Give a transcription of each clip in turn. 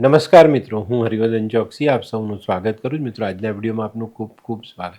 નમસ્કાર મિત્રો, હું હરિવર્ધન ચોકસી, આપ સૌનું સ્વાગત કરું છું. મિત્રો, આજના વિડીયોમાં આપનું ખૂબ ખૂબ સ્વાગત.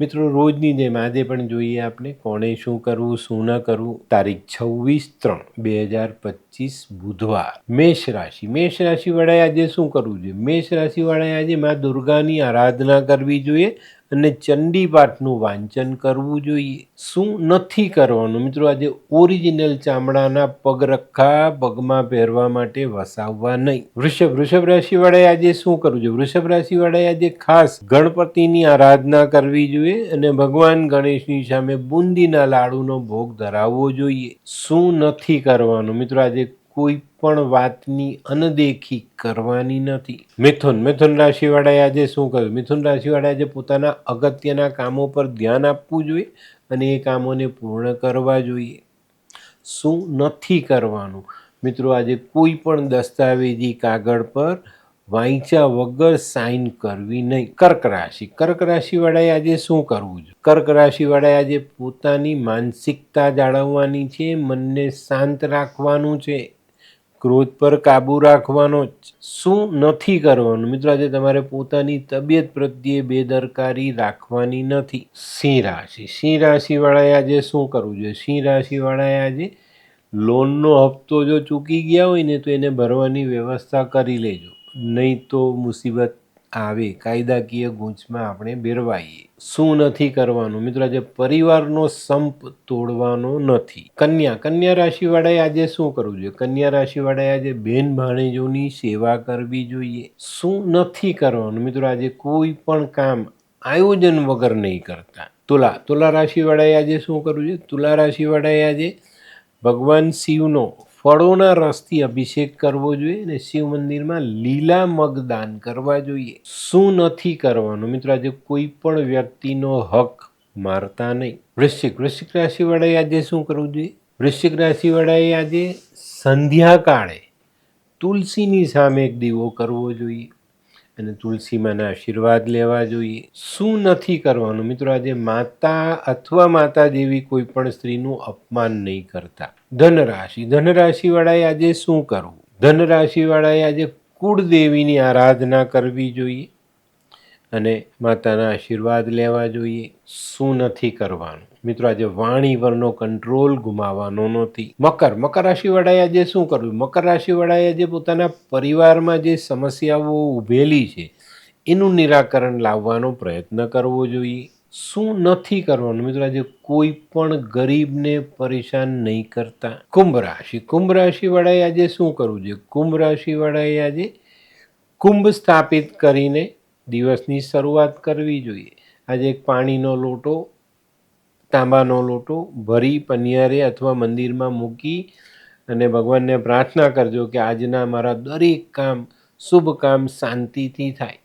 મિત્રો, રોજની જેમ આજે પણ જોઈએ આપણે કોણે શું કરવું, શું ન કરવું. તારીખ છવ્વીસ ત્રણ બે હજાર પચીસ બુધવાર. મેષ રાશિ. મેષ રાશિવાળાએ આજે શું કરવું જોઈએ? મેષ રાશિવાળાએ આજે મા દુર્ગાની આરાધના કરવી જોઈએ અને ચંડીપાઠનું વાંચન કરવું જોઈએ. શું નથી કરવાનું? મિત્રો, આજે ઓરિજિનલ ચામડાના પગરખા પગમાં પહેરવા માટે વસાવવા નહીં. વૃષભ વૃષભ રાશિવાળાએ આજે શું કરવું જોઈએ? વૃષભ રાશિવાળાએ આજે ખાસ ગણપતિની આરાધના કરવી જોઈએ અને ભગવાન ગણેશની સામે બુંદીના લાડુનો ભોગ ધરાવવો જોઈએ. શું નથી કરવાનું? મિત્રો, આજે કોઈ પણ વાતની અનદેખી કરવાની નથી. મિથુન મિથુન રાશિવાળાએ આજે શું કહ્યું? મિથુન રાશિવાળાએ આજે પોતાના અગત્યના કામો પર ધ્યાન આપવું જોઈએ અને એ કામોને પૂર્ણ કરવા જોઈએ. શું નથી કરવાનું? મિત્રો, આજે કોઈ પણ દસ્તાવેજી કાગળ પર વાંચ્યા વગર સાઇન કરવી નહીં. કર્ક રાશિ. કર્ક રાશિવાળાએ આજે શું કરવું જોઈએ? કર્ક રાશિવાળાએ આજે પોતાની માનસિકતા જાળવવાની છે, મનને શાંત રાખવાનું છે. ક્રોધ પર કાબૂ રાખવાનો શું નથી કરવાનું? મિત્રો, આજે તમારે પોતાની તબિયત પ્રત્યે બેદરકારી રાખવાની નથી. સિંહ રાશિ. સિંહ રાશિવાળાએ આજે શું કરવું જોઈએ? સિંહ રાશિવાળાએ આજે લોનનો હપ્તો જો ચૂકી ગયા હોય ને, તો એને ભરવાની વ્યવસ્થા કરી લેજો. નહીં તો મુસીબત આવે, કાયદાકીય ગૂંચમાં આપણે બેરવાઈએ શું નથી કરવાનું? મિત્રો, આજે પરિવારનો સંપ તોડવાનો નથી. કન્યા કન્યા રાશિવાળાએ આજે શું કરવું જોઈએ? કન્યા રાશિવાળાએ આજે બેન ભાણેજોની સેવા કરવી જોઈએ. શું નથી કરવાનું? મિત્રો, આજે કોઈ પણ કામ આયોજન વગર નહીં કરતા. તુલા તુલા રાશિવાળાએ આજે શું કરવું જોઈએ? તુલા રાશિવાળાએ આજે ભગવાન શિવનો ફળોના રસથી અભિષેક કરવો જોઈએ અને શિવ મંદિરમાં લીલા મગ દાન કરવા જોઈએ. શું નથી કરવાનું? મિત્રો, આજે કોઈ પણ વ્યક્તિનો હક મારતા નહીં. વૃશ્ચિક વૃશ્ચિક રાશિવાળાએ આજે શું કરવું જોઈએ? વૃશ્ચિક રાશિવાળાએ આજે સંધ્યાકાળે તુલસીની સામે એક દીવો કરવો જોઈએ. અને તુલસીમાના આશીર્વાદ લેવા જોઈએ. શું નથી કરવાનું? મિત્રો, આજે માતા અથવા માતા જેવી કોઈ પણ સ્ત્રીનું અપમાન નહીં કરતા. ધનરાશિ. ધનરાશિવાળાએ આજે શું કરવું? ધનરાશિવાળાએ આજે કુળદેવીની આરાધના કરવી જોઈએ અને માતાના આશીર્વાદ લેવા જોઈએ. શું નથી કરવાનું? મિત્રો, આજે વાણી પરનો કંટ્રોલ ગુમાવવાનો નથી. મકર મકર રાશિવાળાએ આજે શું કરવું મકર રાશિવાળાએ આજે પોતાના પરિવારમાં જે સમસ્યાઓ ઊભેલી છે, એનું નિરાકરણ લાવવાનો પ્રયત્ન કરવો જોઈએ. શું નથી કરવાનું? મિત્રો, આજે કોઈ પણ ગરીબને પરેશાન નહીં કરતા. કુંભ રાશિ, કુંભ રાશિવાળાએ આજે શું કરવું જોઈએ? કુંભ રાશિવાળાએ આજે કુંભ સ્થાપિત કરીને દિવસની શરૂઆત કરવી જોઈએ. આજે એક પાણીનો લોટો તાંબાનો લોટો ભરી પનિયારે અથવા મંદિરમાં મૂકી અને ભગવાનને પ્રાર્થના કરજો કે આજના મારા દરેક કામ, શુભ કામ શાંતિથી થાય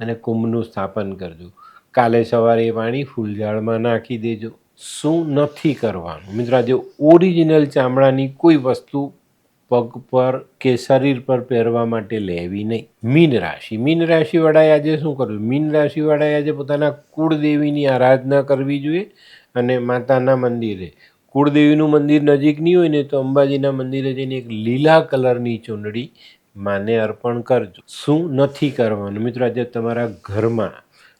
અને કુંભનું સ્થાપન કરજો. કાલે સવારે એ પાણી ફૂલઝાડમાં નાખી દેજો. શું નથી કરવાનું? મિત્રો, આજે ઓરિજિનલ ચામડાની કોઈ વસ્તુ પગ પર કે શરીર પર પહેરવા માટે લેવી નહીં. મીન રાશિ. મીન રાશિવાળાએ આજે શું કરવું મીન રાશિવાળાએ આજે પોતાના કુળદેવીની આરાધના કરવી જોઈએ અને માતાના મંદિરે. કુળદેવીનું મંદિર નજીક નહીં હોય ને તો અંબાજીના મંદિરે જઈને એક લીલા કલરની ચૂંદડી માને અર્પણ કરજો. શું નથી કરવાનું? મિત્રો, આજે તમારા ઘરમાં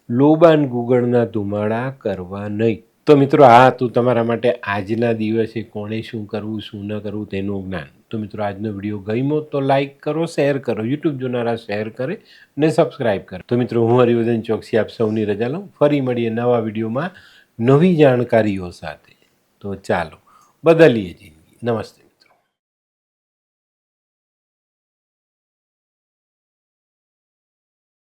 લોબાન ગુગળના ધુમાડા કરવા નહીં. તો મિત્રો, આ હતું તમારા માટે આજના દિવસે કોણે શું કરવું, શું ન કરવું તેનું જ્ઞાન. તો મિત્રો, આજનો વીડિયો ગમ્યો તો લાઇક કરો, શેર કરો, યુટ્યુબ જોનારા શેર કરે અને સબસ્ક્રાઈબ કરે. તો મિત્રો, હું હરિવર્ધન ચોકસી આપ સૌની રજા લઉં. ફરી મળીએ નવા વિડીયોમાં. નવી જાણકારીઓ સાથે. તો ચાલો બદલીએ જિંદગી. નમસ્તે.